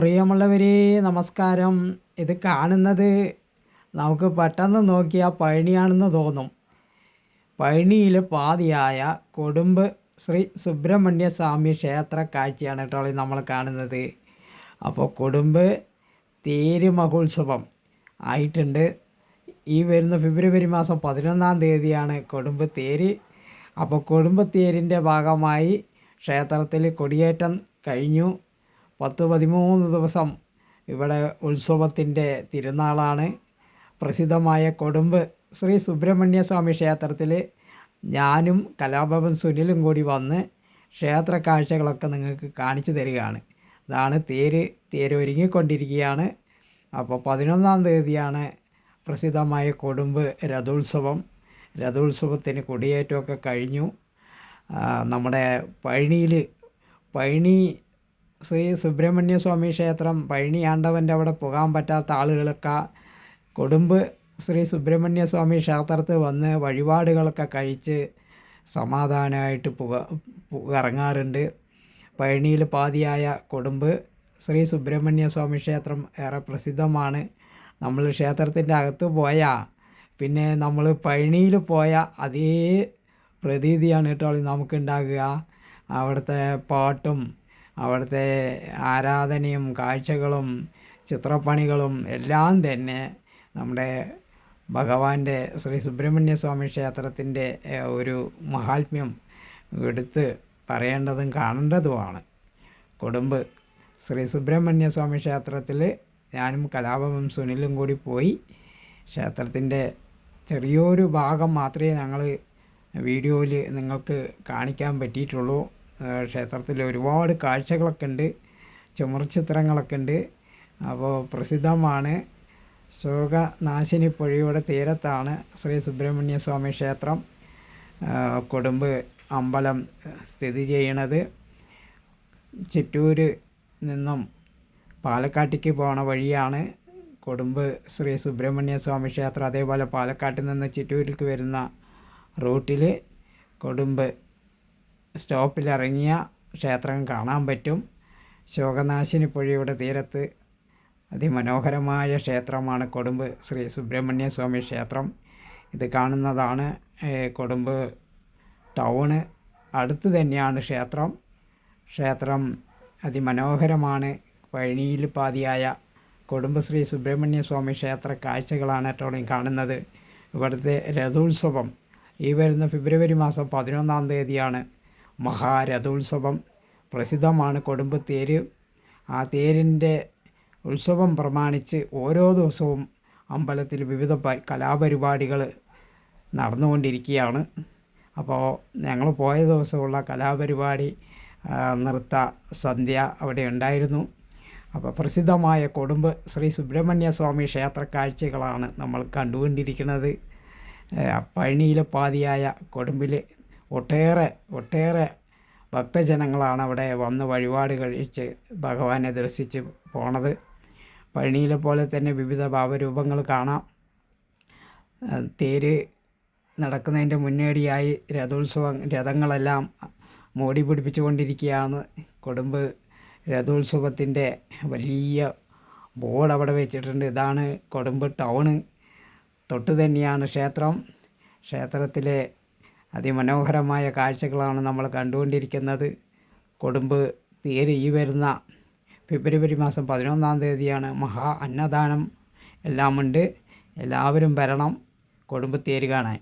പ്രിയമുള്ളവരെ നമസ്കാരം. ഇത് കാണുന്നത് നമുക്ക് പെട്ടെന്ന് നോക്കിയാൽ പഴനിയാണെന്ന് തോന്നും. പഴനിയിൽ പാതിയായ കൊടുമ്പ് ശ്രീ സുബ്രഹ്മണ്യ സ്വാമി ക്ഷേത്ര കാഴ്ചയാണ് കേട്ടോ നമ്മൾ കാണുന്നത്. അപ്പോൾ കൊടുമ്പ് തേര് മഹോത്സവം ആയിട്ടുണ്ട്. ഈ വരുന്ന ഫെബ്രുവരി മാസം പതിനൊന്നാം തീയതിയാണ് കൊടുമ്പ് തേര്. അപ്പോൾ കൊടുമ്പ് തേരിന്റെ ഭാഗമായി ക്ഷേത്രത്തിൽ കൊടിയേറ്റം കഴിഞ്ഞു. പത്ത് പതിമൂന്ന് ദിവസം ഇവിടെ ഉത്സവത്തിന്റെ തിരുനാളാണ്. പ്രസിദ്ധമായ കൊടുമ്പ് ശ്രീ സുബ്രഹ്മണ്യ സ്വാമി ക്ഷേത്രത്തിൽ ഞാനും കലാഭവൻ സുനിലും കൂടി വന്ന് ക്ഷേത്ര കാഴ്ചകളൊക്കെ നിങ്ങൾക്ക് കാണിച്ചു തരികയാണ്. ഇതാണ് തേര് തേര് ഒരുങ്ങിക്കൊണ്ടിരിക്കുകയാണ്. അപ്പോൾ പതിനൊന്നാം തീയതിയാണ് പ്രസിദ്ധമായ കൊടുമ്പ് രഥോത്സവം. രഥോത്സവത്തിന് കൊടിയേറ്റമൊക്കെ കഴിഞ്ഞു. നമ്മുടെ പഴനിയിൽ പഴനി ശ്രീ സുബ്രഹ്മണ്യ സ്വാമി ക്ഷേത്രം പഴനിയാണ്ടവന്റെ അവിടെ പോകാൻ പറ്റാത്ത ആളുകളൊക്കെ. കൊടുമ്പ് ശ്രീ സുബ്രഹ്മണ്യ സ്വാമി ക്ഷേത്രത്തിൽ വന്ന് വഴിപാടുകളൊക്കെ കഴിച്ച് സമാധാനമായിട്ട് പുക ഇറങ്ങാറുണ്ട്. പഴനിയിൽ പാതിയായ കൊടുമ്പ് ശ്രീ സുബ്രഹ്മണ്യ സ്വാമി ക്ഷേത്രം ഏറെ പ്രസിദ്ധമാണ്. നമ്മൾ ക്ഷേത്രത്തിന്റെ അകത്ത് പോയാൽ പിന്നെ നമ്മൾ പഴനിയിൽ പോയ അതേ പ്രതീതിയാണ് കേട്ടോ നമുക്കുണ്ടാകുക അവിടുത്തെ പാട്ടും അവിടുത്തെ ആരാധനയും കാഴ്ചകളും ചിത്രപ്പണികളും എല്ലാം തന്നെ നമ്മുടെ ഭഗവാന്റെ ശ്രീ സുബ്രഹ്മണ്യ സ്വാമി ക്ഷേത്രത്തിന്റെ ഒരു മഹാത്മ്യം എടുത്ത് പറയേണ്ടതും കാണേണ്ടതുമാണ്. കൊടുമ്പ്. ശ്രീ സുബ്രഹ്മണ്യ സ്വാമി ക്ഷേത്രത്തിൽ ഞാനും കലാപവും സുനിലും കൂടി പോയി ക്ഷേത്രത്തിന്റെ ചെറിയൊരു ഭാഗം മാത്രമേ ഞങ്ങൾ വീഡിയോയിൽ നിങ്ങൾക്ക് കാണിക്കാൻ പറ്റിയിട്ടുള്ളൂ. ക്ഷേത്രത്തിൽ ഒരുപാട് കാഴ്ചകളൊക്കെ ഉണ്ട്. ചുമർചിത്രങ്ങളൊക്കെ ഉണ്ട്. അപ്പോൾ പ്രസിദ്ധമാണ്. ശോകനാശിനി പുഴയുടെ തീരത്താണ് ശ്രീ സുബ്രഹ്മണ്യ സ്വാമി ക്ഷേത്രം കൊടുമ്പ് അമ്പലം സ്ഥിതി ചെയ്യണത് ചിറ്റൂർ നിന്നും പാലക്കാട്ടേക്ക് പോണ വഴിയാണ് കൊടുമ്പ് ശ്രീ സുബ്രഹ്മണ്യ സ്വാമി ക്ഷേത്രം. അതേപോലെ പാലക്കാട്ടിൽ നിന്ന് ചിറ്റൂരിലേക്ക് വരുന്ന റൂട്ടിൽ കൊടുമ്പ് സ്റ്റോപ്പിലിറങ്ങിയ ക്ഷേത്രം കാണാൻ പറ്റും. ശോകനാശിനി പുഴയുടെ തീരത്ത് അതിമനോഹരമായ ക്ഷേത്രമാണ് കൊടുമ്പ്. ശ്രീ സുബ്രഹ്മണ്യ സ്വാമി ക്ഷേത്രം. ഇത് കാണുന്നതാണ് കൊടുമ്പ് ടൗണ്. അടുത്ത് തന്നെയാണ് ക്ഷേത്രം. ക്ഷേത്രം അതിമനോഹരമാണ്. പഴനിയിൽ പാതിയായ കൊടുമ്പശ്രീ സുബ്രഹ്മണ്യ സ്വാമി ക്ഷേത്ര കാഴ്ചകളാണ് ഏറ്റവും കാണുന്നത്. ഇവിടുത്തെ രഥോത്സവം ഈ വരുന്ന ഫെബ്രുവരി മാസം പതിനൊന്നാം തീയതിയാണ്. മഹാരഥോത്സവം പ്രസിദ്ധമാണ് കൊടുമ്പ് തേര് ആ തേരിന്റെ ഉത്സവം പ്രമാണിച്ച് ഓരോ ദിവസവും അമ്പലത്തിൽ വിവിധ കലാപരിപാടികൾ നടന്നുകൊണ്ടിരിക്കുകയാണ്. അപ്പോൾ ഞങ്ങൾ പോയ ദിവസമുള്ള കലാപരിപാടി നൃത്ത സന്ധ്യ അവിടെ ഉണ്ടായിരുന്നു. അപ്പോൾ പ്രസിദ്ധമായ കൊടുമ്പ് ശ്രീ സുബ്രഹ്മണ്യ സ്വാമി ക്ഷേത്ര കാഴ്ചകളാണ് നമ്മൾ കണ്ടുകൊണ്ടിരിക്കുന്നത്. പഴനിയിലെ പാതിയായ കൊടുമ്പിൽ ഒട്ടേറെ ഒട്ടേറെ ഭക്തജനങ്ങളാണ് അവിടെ വന്ന് വഴിപാട് കഴിച്ച് ഭഗവാനെ ദർശിച്ച് പോണത്. പഴനിയിലെ പോലെ തന്നെ വിവിധ ഭാവരൂപങ്ങൾ കാണാം. തേര് നടക്കുന്നതിന്റെ മുന്നേടിയായി രഥോത്സവം രഥങ്ങളെല്ലാം മോടി പിടിപ്പിച്ചുകൊണ്ടിരിക്കുകയാണ്. കൊടുമ്പ് രഥോത്സവത്തിന്റെ വലിയ ബോർഡ് അവിടെ വെച്ചിട്ടുണ്ട്. ഇതാണ് കൊടുമ്പ് ടൗണ്. തൊട്ട് തന്നെയാണ് ക്ഷേത്രം. ക്ഷേത്രത്തിലെ അതിമനോഹരമായ കാഴ്ചകളാണ് നമ്മൾ കണ്ടുകൊണ്ടിരിക്കുന്നത്. കൊടുമ്പ് തീരെ ഈ വരുന്ന ഫെബ്രുവരി മാസം പതിനൊന്നാം തീയതിയാണ് മഹാ അന്നദാനം. എല്ലാമുണ്ട്. എല്ലാവരും വരണം. കൊടുമ്പ് തേര് കാണാൻ.